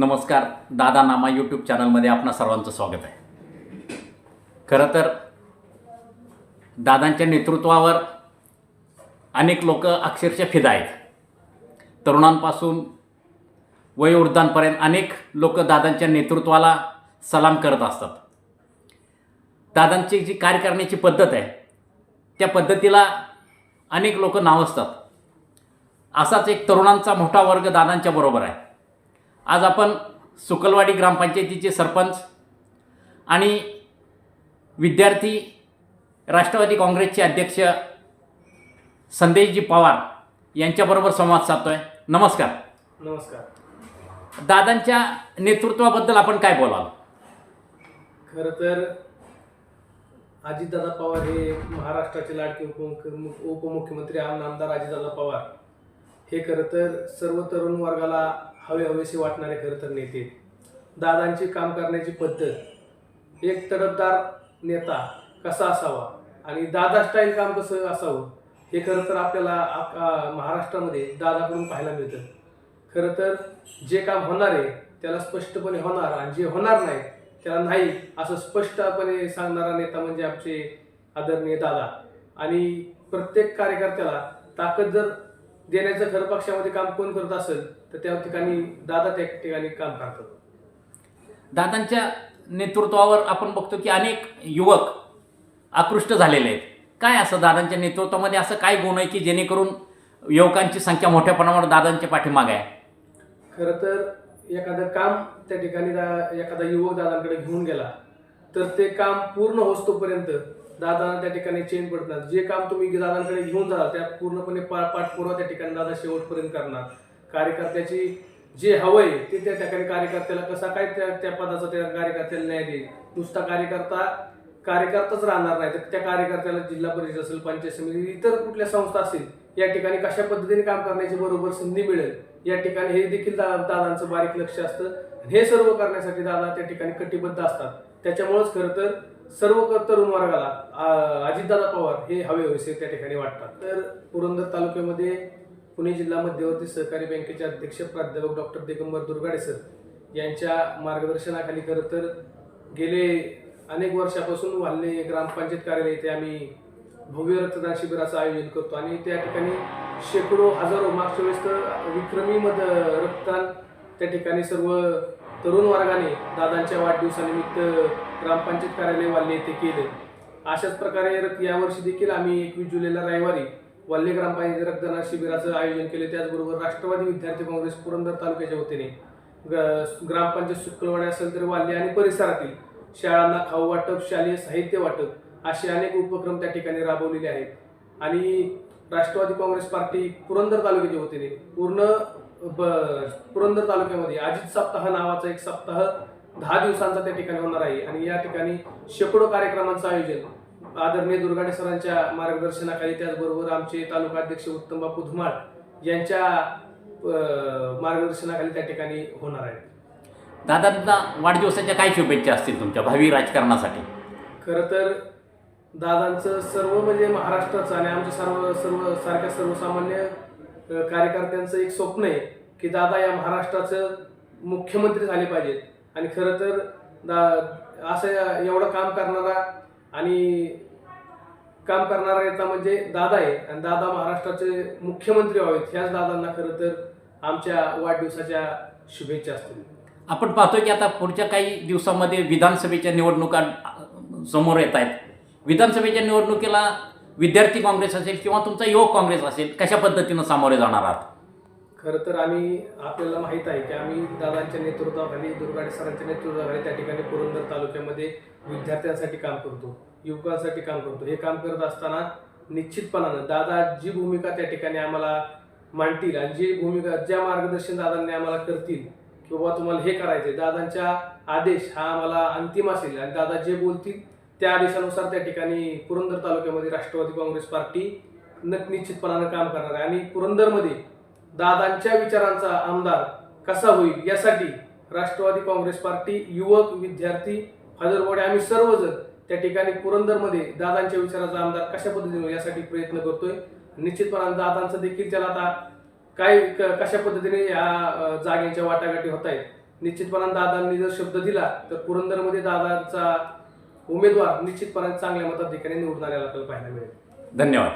नमस्कार दादा नामा यूट्यूब चॅनलमध्ये आपणा सर्वांचं स्वागत आहे. खरं तर दादांच्या नेतृत्वावर अनेक लोक अक्षरशः फिदा आहेत. तरुणांपासून वयोवृद्धांपर्यंत अनेक लोक दादांच्या नेतृत्वाला सलाम करत असतात. दादांची जी कार्य करण्याची पद्धत आहे त्या पद्धतीला अनेक लोक नावसतात असाच एक तरुणांचा मोठा वर्ग दादांच्या बरोबर आहे. आज आपण सुकलवाडी ग्रामपंचायतीचे सरपंच आणि विद्यार्थी राष्ट्रवादी काँग्रेसचे अध्यक्ष संदेशजी पवार यांच्याबरोबर संवाद साधतो आहे नमस्कार. नमस्कार. दादांच्या नेतृत्वाबद्दल आपण काय बोलाल? खरं तर अजितदादा पवार हे महाराष्ट्राचे लाडके उपमुख उपमुख्यमंत्री आम आमदार अजितदादा पवार. हे खरं तर सर्व तरुण वर्गाला हवे हवेसे वाटणारे खरं तर नेते दादांची काम करण्याची पद्धत एक तडफदार नेता कसा असावा आणि दादा स्टाईल काम कसं असावं हे खरं तर आपल्याला महाराष्ट्रामध्ये दादाकडून पाहायला मिळतं. खरं तर जे काम होणार आहे त्याला स्पष्टपणे होणार आणि जे होणार नाही त्याला नाही असं स्पष्टपणे सांगणारा नेता म्हणजे आमचे आदरणीय दादा. आणि प्रत्येक कार्यकर्त्याला ताकद जर देण्याचं खरं पक्षामध्ये काम कोण करत असेल तर त्या ठिकाणी दादा त्या ठिकाणी काम करतात. दादांच्या नेतृत्वावर आपण बघतो की अनेक युवक आकृष्ट झालेले आहेत. काय असं दादांच्या नेतृत्वामध्ये असं काय गुण आहे की जेणेकरून युवकांची संख्या मोठ्या प्रमाणावर दादांच्या पाठीमागे आहे? खरं तर एखादं काम त्या ठिकाणी एखादा युवक दादांकडे घेऊन गेला तर ते काम पूर्ण होस्तोपर्यंत दादांना त्या ठिकाणी चेन पडणार जे काम तुम्ही दादांकडे घेऊन जाणार त्या पूर्णपणे पा पाठपुरावा त्या ठिकाणी दादा शेवटपर्यंत करणार. कार्यकर्त्याची जे हवंय ते त्या ठिकाणी कार्यकर्त्याला कसा काय त्या त्या पदाचा त्या कार्यकर्त्याला न्याय देईल? नुसता कार्यकर्ता कार्यकर्ताच राहणार नाही तर त्या कार्यकर्त्याला जिल्हा परिषद असेल पंचायत समिती इतर कुठल्या संस्था असतील या ठिकाणी कशा पद्धतीने काम करण्याची बरोबर संधी मिळेल? या ठिकाणी हे देखील दादांचं बारीक लक्ष असतं. हे सर्व करण्यासाठी दादा त्या ठिकाणी कटिबद्ध असतात. त्याच्यामुळेच खरं तर सर्व तरुण वर्गाला आ- अजितदादा पवार हे हवे हवेसे त्या ठिकाणी वाटतात. तर पुरंदर तालुक्यामध्ये पुणे जिल्हा मध्यवर्ती सहकारी बँकेचे अध्यक्ष प्राध्यापक डॉक्टर दिगंबर दुर्गाडे सर यांच्या मार्गदर्शनाखाली खरं तर गेले अनेक वर्षापासून वाल्हे ग्रामपंचायत कार्यालय इथे आम्ही भव्य रक्तदान शिबिराचं आयोजन करतो आणि त्या ठिकाणी शेकडो हजारो मागच्या वेळेस तर विक्रमी मध रक्तदान त्या ठिकाणी सर्व तरुण वर्गाने दादांच्या वाढदिवसानिमित्त ग्रामपंचायत कार्यालय वाल्ले येथे केले. अशाच प्रकारे यावर्षी देखील आम्ही एकवीस जुलैला रविवारी वाल्ले ग्रामपंचायत रक्तदान शिबिराचं आयोजन केले. त्याचबरोबर राष्ट्रवादी विद्यार्थी काँग्रेस पुरंदर तालुक्याच्या वतीने ग- ग्रामपंचायत शुक्रवाडी असेल तर वाल्ले आणि परिसरातील शाळांना खाऊ वाटप शालेय साहित्य वाटप असे अनेक उपक्रम त्या ठिकाणी राबवलेले आहेत. आणि राष्ट्रवादी काँग्रेस पार्टी पुरंदर तालुक्याच्या वतीने पूर्ण ब- पुरंदर तालुक्यामध्ये अजित सप्ताह नावाचा एक सप्ताह दहा दिवसांचा त्या ठिकाणी होणार आहे. आणि या ठिकाणी शेकडो कार्यक्रमांचं आयोजन आदरणीय दुर्गाडे सरांच्या मार्गदर्शनाखाली त्याचबरोबर आमचे तालुका अध्यक्ष उत्तम बापू धुमाळ यांच्या मार्गदर्शनाखाली त्या ठिकाणी होणार आहे. दादांना वाढदिवसाच्या काय शुभेच्छा असतील तुमच्या भावी राजकारणासाठी? खरं तर दादांचं सर्व म्हणजे महाराष्ट्राचं आणि आमच्या सर्व सर्व सारख्या सर्वसामान्य कार्यकर्त्यांचं एक स्वप्न आहे की दादा या महाराष्ट्राचं मुख्यमंत्री झाले पाहिजेत. आणि खरं तर दा असं एवढं काम करणारा आणि काम करणारा नेता म्हणजे दादा आहे. आणि दादा महाराष्ट्राचे मुख्यमंत्री व्हावेत ह्याच दादांना खरं तर आमच्या वाढदिवसाच्या शुभेच्छा असतील. आपण पाहतोय की आता पुढच्या काही दिवसामध्ये विधानसभेच्या निवडणुका समोर येत आहेत. विधानसभेच्या निवडणुकीला विद्यार्थी काँग्रेस असेल किंवा तुमचा युवक काँग्रेस असेल कशा पद्धतीनं सामोरे जाणार आहात? खरं तर आम्ही आपल्याला माहीत आहे की आम्ही दादांच्या नेतृत्वाखाली दुर्गाडे सरांच्या नेतृत्वाखाली त्या ठिकाणी पुरंदर तालुक्यामध्ये विद्यार्थ्यांसाठी काम करतो युवकांसाठी काम करतो. हे काम करत असताना निश्चितपणानं दादा जी भूमिका त्या ठिकाणी आम्हाला मांडतील आणि जी भूमिका ज्या मार्गदर्शन दादांनी आम्हाला करतील किंवा तुम्हाला हे करायचे दादांच्या आदेश हा आम्हाला अंतिम असेल आणि दादा जे बोलतील त्या आदेशानुसार त्या ठिकाणी पुरंदर तालुक्यामध्ये राष्ट्रवादी काँग्रेस पार्टी न- निश्चितपणानं काम करणार आहे. आणि पुरंदरमध्ये दादांच्या विचारांचा आमदार कसा होईल यासाठी राष्ट्रवादी काँग्रेस पार्टी युवक विद्यार्थी हजरबोडे आम्ही सर्वजण त्या ठिकाणी पुरंदरमध्ये दादांच्या विचाराचा आमदार कशा पद्धतीने होईल यासाठी प्रयत्न करतोय. निश्चितपणानं दादांचं देखील त्याला आता काय क- कशा पद्धतीने या जागेच्या वाटाघाटी होत आहेत. निश्चितपणानं दादांनी जर शब्द दिला तर पुरंदरमध्ये दादांचा उमेदवार निश्चितपणे चांगल्या मताधिकाऱ्यांनी निवडून आलेला आपल्याला पाहायला मिळेल. धन्यवाद.